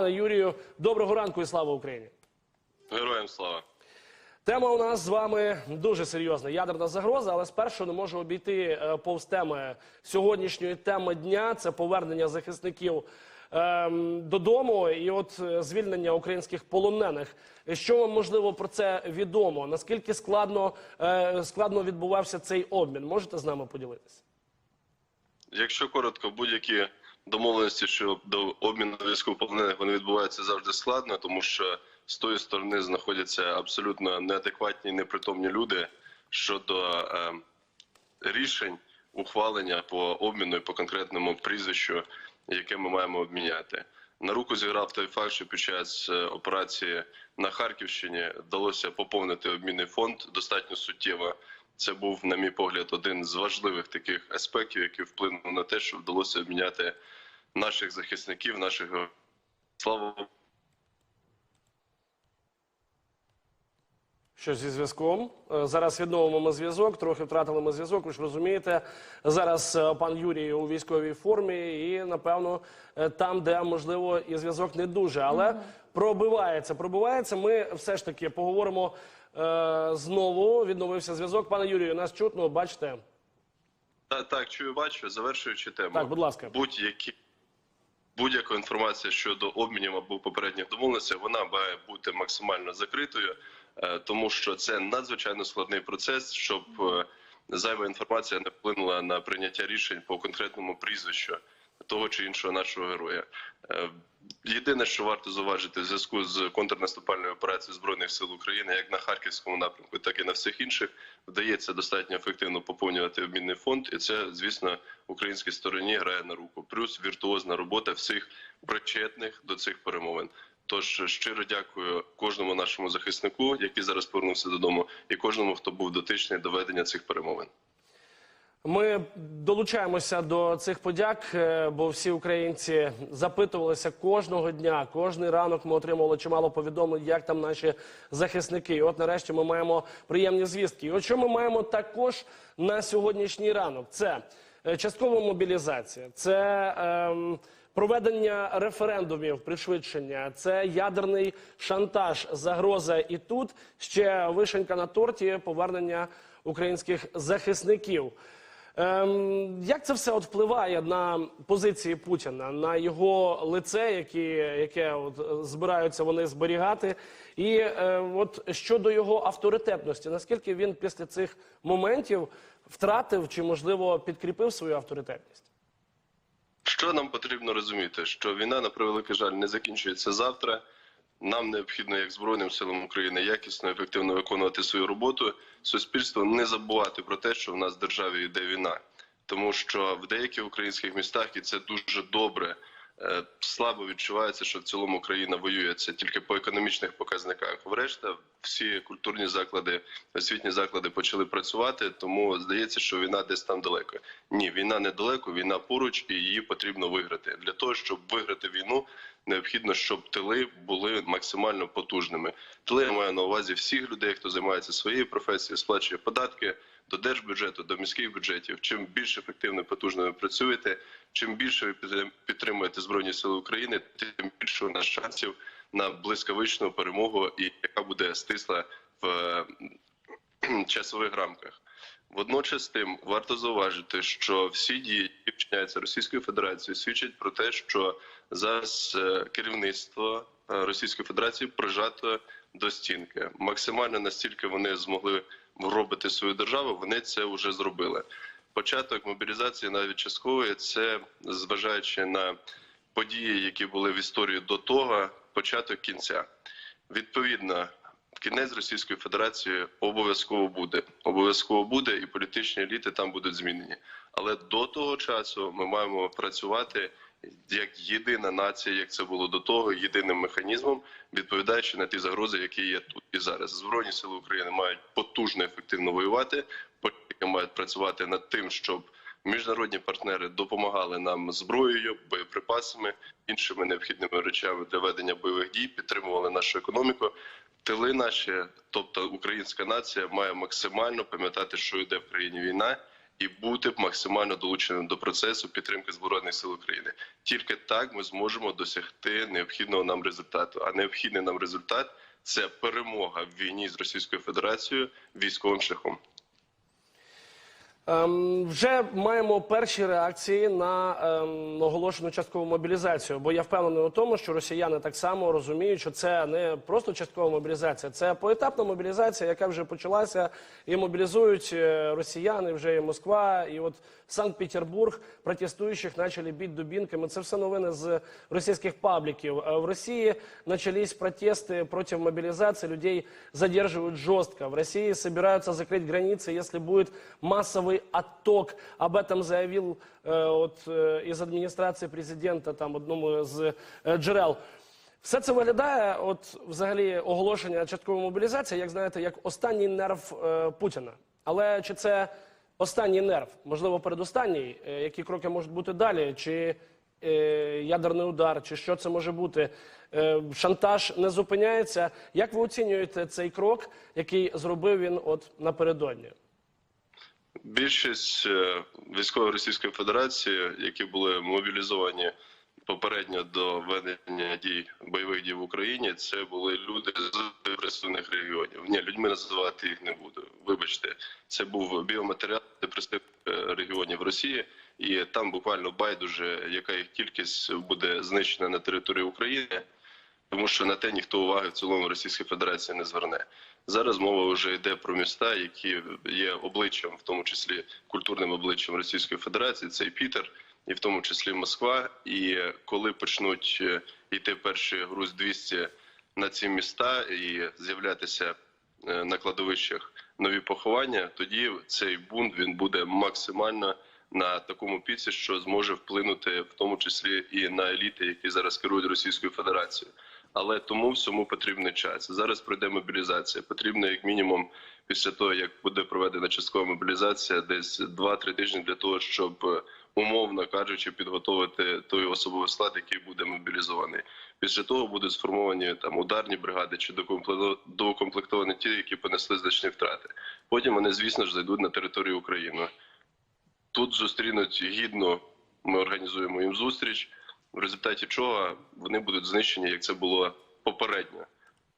Пане Юрію, доброго ранку і слава Україні. Героям слава. Тема у нас з вами дуже серйозна. Ядерна загроза, але спершу не можу обійти е, повз теми сьогоднішньої теми дня. Це повернення захисників ем, додому і от е, звільнення українських полонених. Що вам можливо про це відомо? Наскільки складно, е, складно відбувався цей обмін? Можете з нами поділитися? Якщо коротко, будь-які домовленості щодо обміну військовополонених вони відбуваються завжди складно, тому що з тої сторони знаходяться абсолютно неадекватні, непритомні люди щодо е, рішень ухвалення по обміну і по конкретному прізвищу, яке ми маємо обміняти. На руку зіграв той факт, що під час е, операції на Харківщині вдалося поповнити обмінний фонд достатньо суттєво. Це був, на мій погляд, один з важливих таких аспектів, який вплинув на те, що вдалося обміняти наших захисників, наших слава Що зі зв'язком? Е, Зараз відновимо ми зв'язок, трохи втратили ми зв'язок. Ви ж розумієте, зараз е, пан Юрій у військовій формі, і напевно е, там, де можливо і зв'язок не дуже, але пробивається. Пробивається. Ми все ж таки поговоримо е, знову. Відновився зв'язок. Пане Юрію, нас чутно, бачите? Та так, чую, бачу, завершуючи тему. Так, будь ласка. Будь-які будь-яка інформація щодо обмінів або попередніх домовленостей, вона має бути максимально закритою, е, тому що це надзвичайно складний процес, щоб е, зайва інформація не вплинула на прийняття рішень по конкретному прізвищу того чи іншого нашого героя. Е, Єдине, що варто зауважити в зв'язку з контрнаступальною операцією збройних сил України, як на харківському напрямку, так і на всіх інших, вдається достатньо ефективно поповнювати обмінний фонд, і це, звісно, українській стороні грає на руку. Плюс віртуозна робота всіх причетних до цих перемовин. Тож щиро дякую кожному нашому захиснику, який зараз повернувся додому, і кожному, хто був дотичний до ведення цих перемовин. Ми долучаємося до цих подяк, е, бо всі українці запитувалися кожного дня. Кожний ранок ми отримували чимало повідомлень, як там наші захисники. І от нарешті ми маємо приємні звістки. І от що ми маємо також на сьогоднішній ранок? Це е, часткова мобілізація, це ем, проведення референдумів, пришвидшення, це ядерний шантаж, загроза. І тут ще вишенька на торті повернення українських захисників. Ем, як це все от впливає на позиції Путіна, на його лице, які, яке от, е, збираються вони зберігати, і е, от щодо його авторитетності, наскільки він після цих моментів втратив чи можливо підкріпив свою авторитетність? Що нам потрібно розуміти? Що війна, на превеликий жаль, не закінчується завтра. Нам необхідно, як Збройним силам України, якісно ефективно виконувати свою роботу. Суспільство не забувати про те, що в нас в державі йде війна, тому що в деяких українських містах і це дуже добре. Е, Слабо відчувається, що в цілому країна воює це тільки по економічних показниках. Врешта всі культурні заклади, освітні заклади почали працювати, тому здається, що війна десь там далеко. Ні, війна недалеко, війна поруч, і її потрібно виграти. Для того щоб виграти війну, необхідно, щоб тили були максимально потужними. Тили я маю на увазі всіх людей, хто займається своєю професією, сплачує податки до держбюджету, до міських бюджетів. Чим більш ефективно потужно ви працюєте, чим більше ви підтримуєте збройні сили України, тим більше у нас шансів на блискавичну перемогу, і яка буде стисла в часових рамках. Водночас тим варто зауважити, що всі дії, які вчиняються Російською Федерацією, свідчать про те, що зараз е, керівництво е, Російської Федерації прижато до стінки. Максимально настільки вони змогли вробити свою державу, вони це вже зробили. Початок мобілізації навіть часткової це зважаючи на події, які були в історії до того, початок кінця. Відповідно, кінець Російської Федерації обов'язково буде. Обов'язково буде, і політичні еліти там будуть змінені. Але до того часу ми маємо працювати як єдина нація, як це було до того, єдиним механізмом, відповідаючи на ті загрози, які є тут і зараз. Збройні сили України мають потужно ефективно воювати. Політики мають працювати над тим, щоб міжнародні партнери допомагали нам зброєю, боєприпасами, іншими необхідними речами для ведення бойових дій, підтримували нашу економіку. Тили наші, тобто українська нація, має максимально пам'ятати, що йде в країні війна, і бути максимально долученим до процесу підтримки збройних сил України. Тільки так ми зможемо досягти необхідного нам результату. А необхідний нам результат це перемога в війні з Російською Федерацією військовим шляхом. Ем, вже маємо перші реакції на ем, оголошену часткову мобілізацію. Бо я впевнений у тому, що росіяни так само розуміють, що це не просто часткова мобілізація, це поетапна мобілізація, яка вже почалася, і мобілізують е, росіяни, вже і Москва, і от Санкт-Петербург протестуючих почали бити дубінками. Це все новини з російських пабліків. Е, В Росії начались протесты против мобилизации. Людей задерживают жестко. В России собираются закрыть границы, если будет массовый отток. Об этом заявил э, от, э, из адміністрації президента там одному з е, джерел. Все це виглядає, от взагалі, оголошення часткової мобілізації, як знаєте, як останній нерв е, Путіна. Але чи це останній нерв? Можливо, передостанній? Е, які кроки можуть бути далі? Чи е, ядерний удар, чи що це може бути? Е, шантаж не зупиняється. Як ви оцінюєте цей крок, який зробив він от напередодні? Більшість е, військової Російської Федерації, які були мобілізовані попередньо до ведення дій бойових дій в Україні, це були люди з депресивних регіонів. Ні, людьми називати їх не буду. Вибачте, це був біоматеріал депресивних регіонів Росії, і там буквально байдуже, яка їх кількість буде знищена на території України тому що на те ніхто уваги в цілому Російської Федерації не зверне. Зараз мова вже йде про міста, які є обличчям, в тому числі культурним обличчям Російської Федерації. Це і Пітер, і в тому числі Москва. І коли почнуть е, йти перші груз 200 на ці міста і з'являтися е, на кладовищах нові поховання, тоді цей бунт він буде максимально на такому піці, що зможе вплинути в тому числі і на еліти, які зараз керують Російською Федерацією. Але тому всьому потрібний час. Зараз пройде мобілізація. Потрібно як мінімум після того, як буде проведена часткова мобілізація, десь 2-3 тижні для того, щоб е, умовно кажучи, підготовити той особовий склад, який буде мобілізований. Після того будуть сформовані там ударні бригади чи доукомплектовані ті, які понесли значні втрати. Потім вони, звісно ж, зайдуть на територію України. Тут зустрінуть гідно. Ми організуємо їм зустріч, в результаті чого вони будуть знищені, як це було попередньо.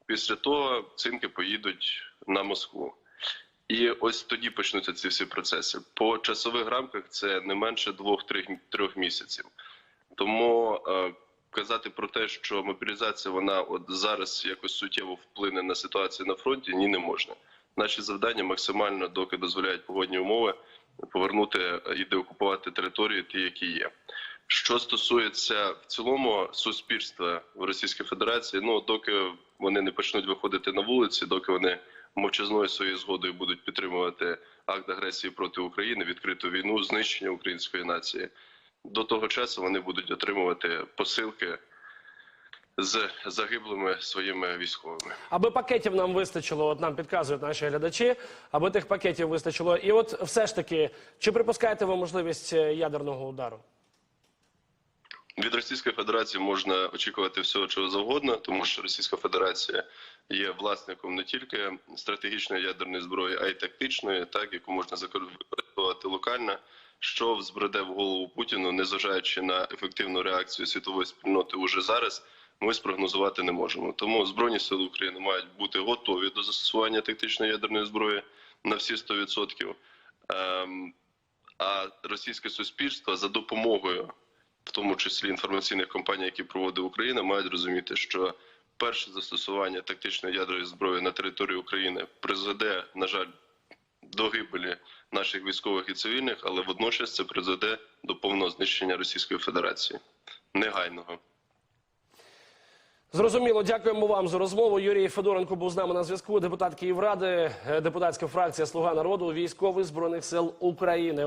Після того цинки поїдуть на Москву. І ось тоді почнуться ці всі процеси. По часових рамках це не менше двох-трьох місяців. Тому е, казати про те, що мобілізація вона от зараз якось суттєво вплине на ситуацію на фронті, ні, не можна. Наші завдання максимально, доки дозволяють погодні умови, повернути і деокупувати території, ті, які є. Що стосується в цілому суспільства в Російській Федерації, ну доки вони не почнуть виходити на вулиці, доки вони мовчазною своєю згодою будуть підтримувати акт агресії проти України, відкриту війну, знищення української нації, до того часу вони будуть отримувати посилки з загиблими своїми військовими. Аби пакетів нам вистачило, от нам підказують наші глядачі, аби тих пакетів вистачило. І от все ж таки, чи припускаєте ви можливість е, ядерного удару? Від Російської Федерації можна очікувати всього чого завгодно, тому що Російська Федерація є власником не тільки стратегічної ядерної зброї, а й тактичної, так яку можна використовувати локально. Що взбреде в голову Путіну, незважаючи на ефективну реакцію світової спільноти уже зараз, ми спрогнозувати не можемо. Тому збройні сили України мають бути готові до застосування тактичної ядерної зброї на всі 100%. Ем, а російське суспільство за допомогою в тому числі інформаційних компаній, які проводить Україна, мають розуміти, що перше застосування тактичної ядерної зброї на території України призведе, на жаль, до гибелі наших військових і цивільних, але водночас це призведе до повного знищення Російської Федерації негайного. Зрозуміло, дякуємо вам за розмову. Юрій Федоренко був з нами на зв'язку. Депутат Київради, е, депутатська фракція Слуга народу, військовий збройних сил України.